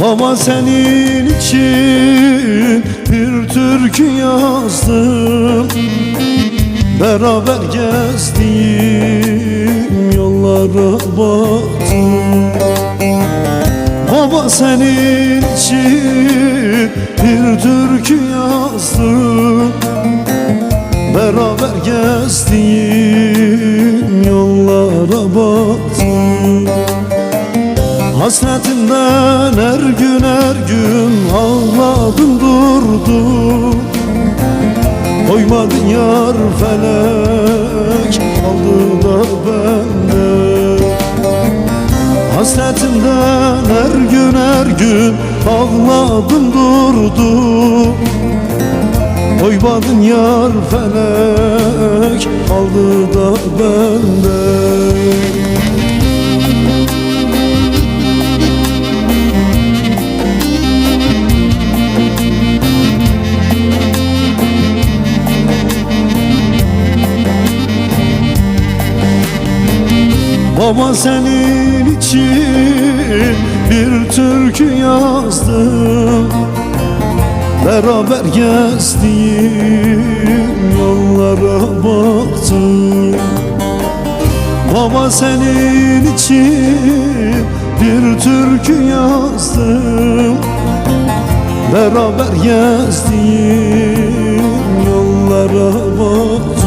Baba senin için bir türkü yazdım. Beraber gezdiğim yollara baktım. Baba senin için bir türkü yazdım. Beraber gezdiğim Hasretinden her gün her gün ağladım durdum. Koymadın yar felek aldı da benden Hasretimden her gün her gün ağladım durdum. Koymadın yar felek aldı da benden Baba senin için bir türkü yazdım. Beraber gezdiğim yollara baktım. Baba senin için bir türkü yazdım. Beraber gezdiğim yollara baktım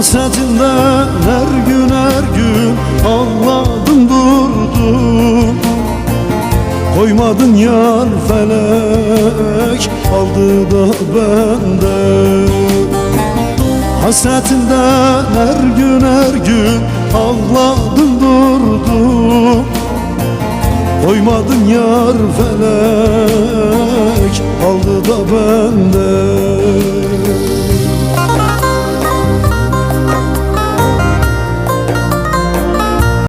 Hasretinden her gün her gün ağladım durdum. Koymadın yar felek aldı da benden Hasretinden her gün her gün ağladım durdum. Koymadın yar felek aldı da benden